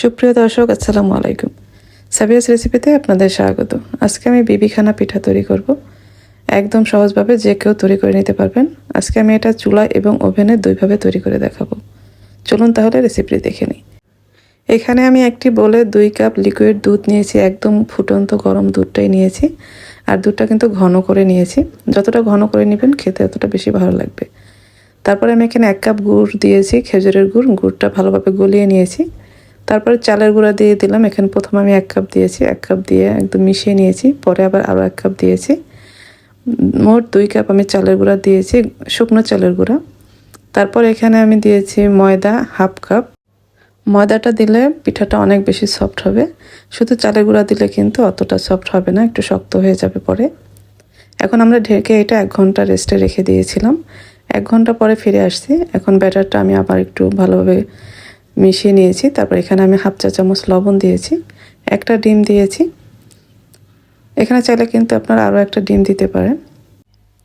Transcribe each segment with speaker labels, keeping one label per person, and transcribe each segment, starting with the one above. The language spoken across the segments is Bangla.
Speaker 1: সুপ্রিয় দর্শক, আসসালামু আলাইকুম। সাবিয়াস রেসিপিতে আপনাদের স্বাগত। আজকে আমি বিবিখানা পিঠা তৈরি করব। একদম সহজভাবে যে কেউ তৈরি করে নিতে পারবেন। আজকে আমি এটা চুলা এবং ওভেনে দুইভাবে তৈরি করে দেখাবো। চলুন তাহলে রেসিপিটি দেখে নিই। এখানে আমি একটি বলে দুই কাপ লিকুইড দুধ নিয়েছি, একদম ফুটন্ত গরম দুধটাই নিয়েছি। আর দুধটা কিন্তু ঘন করে নিয়েছি। যতটা ঘন করে নেবেন খেতে ততটা বেশি ভালো লাগবে। তারপরে আমি এখানে এক কাপ গুড় দিয়েছি, খেজুরের গুড়। গুড়টা ভালোভাবে গলিয়ে নিয়েছি। তারপরে চালের গুঁড়া দিয়ে দিলাম। এখানে প্রথমে আমি এক কাপ দিয়েছি। এক কাপ দিয়ে একদম মিশিয়ে নিয়েছি। পরে আবার আরও এক কাপ দিয়েছি। মোট দুই কাপ আমি চালের গুঁড়া দিয়েছি, শুকনো চালের গুঁড়া। তারপর এখানে আমি দিয়েছি ময়দা হাফ কাপ। ময়দাটা দিলে পিঠাটা অনেক বেশি সফট হবে। শুধু চালের গুঁড়া দিলে কিন্তু অতটা সফট হবে না, একটু শক্ত হয়ে যাবে পরে। এখন আমরা ঢেকে এটা এক ঘণ্টা রেস্টে রেখে দিয়েছিলাম। এক ঘণ্টা পরে ফিরে আসছি। এখন ব্যাটারটা আমি আবার একটু ভালোভাবে মিশিয়ে নিয়েছি। তারপর এখানে আমি হাফ চা চামচ লবণ দিয়েছি। একটা ডিম দিয়েছি। এখানে চাইলে কিন্তু আপনারা আরও একটা ডিম দিতে পারেন।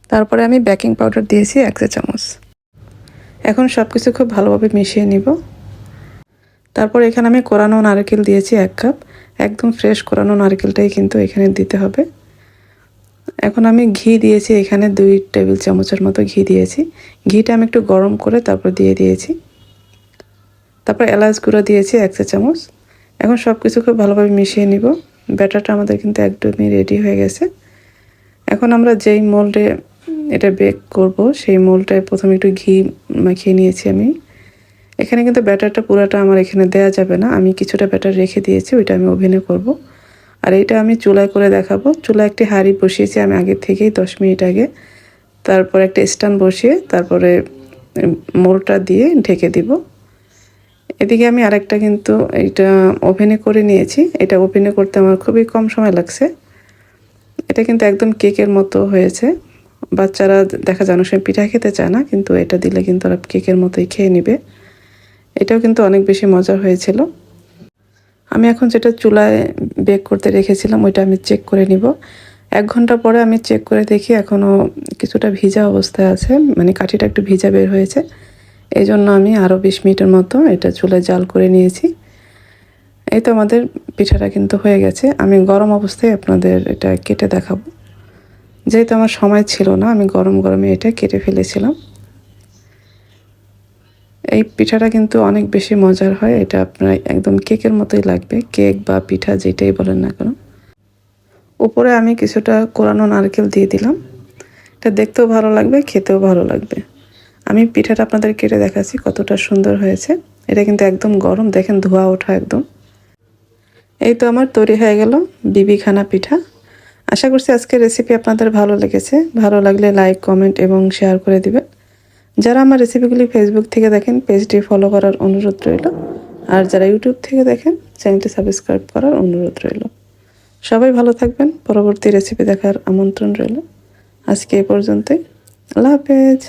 Speaker 1: তারপরে আমি বেকিং পাউডার দিয়েছি এক চা চামচ। এখন সব কিছু খুব ভালোভাবে মিশিয়ে নিব। তারপর এখানে আমি কোরানো নারকেল দিয়েছি এক কাপ। একদম ফ্রেশ কোরানো নারকেলটাই কিন্তু এখানে দিতে হবে। এখন আমি ঘি দিয়েছি। এখানে দুই টেবিল চামচের মতো ঘি দিয়েছি। ঘিটা আমি একটু গরম করে তারপর দিয়ে দিয়েছি। তারপর এলাচ গুঁড়ো দিয়েছি এক চা চামচ। এখন সব কিছু খুব ভালোভাবে মিশিয়ে নিব। ব্যাটারটা আমাদের কিন্তু একদমই রেডি হয়ে গেছে। এখন আমরা যেই মোল্ডে এটা বেক করব, সেই মোলটায় প্রথমে একটু ঘি মাখিয়ে নিয়েছি আমি। এখানে কিন্তু ব্যাটারটা পুরোটা আমার এখানে দেয়া যাবে না। আমি কিছুটা ব্যাটার রেখে দিয়েছি, ওইটা আমি ওভেনে করব। আর এইটা আমি চুলায় করে দেখাবো। চুলায় একটি হাঁড়ি বসিয়েছি আমি আগে থেকেই দশ মিনিট আগে। তারপর একটা স্ট্যান্ড বসিয়ে তারপরে মোলটা দিয়ে ঢেকে দিব। এদিকে আমি আরেকটা কিন্তু এটা ওভেনে করে নিয়েছি। এটা ওভেনে করতে আমার খুবই কম সময় লাগছে। এটা কিন্তু একদম কেকের মতো হয়েছে। বাচ্চারা দেখা যায়, অনেক সময় পিঠা খেতে চায় না, কিন্তু এটা দিলে কিন্তু ওরা কেকের মতোই খেয়ে নিবে। এটাও কিন্তু অনেক বেশি মজার হয়েছিল। আমি এখন যেটা চুলায় বেক করতে রেখেছিলাম, ওইটা আমি চেক করে নিব। এক ঘণ্টা পরে আমি চেক করে দেখি এখনও কিছুটা ভিজা অবস্থায় আছে মানে কাঠিটা একটু ভিজা বের হয়েছে। এই জন্য আমি আরও বিশ মিনিটের মতো এটা চুলে জাল করে নিয়েছি। এই তো আমাদের পিঠাটা কিন্তু হয়ে গেছে। আমি গরম অবস্থায় আপনাদের এটা কেটে দেখাবো। যেহেতু আমার সময় ছিল না, আমি গরম গরমে এটা কেটে ফেলেছিলাম। এই পিঠাটা কিন্তু অনেক বেশি মজার হয়। এটা আপনার একদম কেকের মতোই লাগবে। কেক বা পিঠা যেটাই বলেন না কেন। উপরে আমি কিছুটা কোরানো নারকেল দিয়ে দিলাম। এটা দেখতেও ভালো লাগবে, খেতেও ভালো লাগবে। আমি পিঠাটা আপনাদের কেটে দেখাচ্ছি কতটা সুন্দর হয়েছে। এটা কিন্তু একদম গরম, দেখেন ধোয়া ওঠা একদম। এই তো আমার তৈরি হয়ে গেল বিবিখানা পিঠা। আশা করছি আজকের রেসিপি আপনাদের ভালো লেগেছে। ভালো লাগলে লাইক কমেন্ট এবং শেয়ার করে দিবেন। যারা আমার রেসিপিগুলি ফেসবুক থেকে দেখেন পেজটি ফলো করার অনুরোধ রইল। আর যারা ইউটিউব থেকে দেখেন চ্যানেলটি সাবস্ক্রাইব করার অনুরোধ রইল। সবাই ভালো থাকবেন। পরবর্তী রেসিপি দেখার আমন্ত্রণ রইল। আজকে এ পর্যন্তই। আল্লাহ হাফেজ।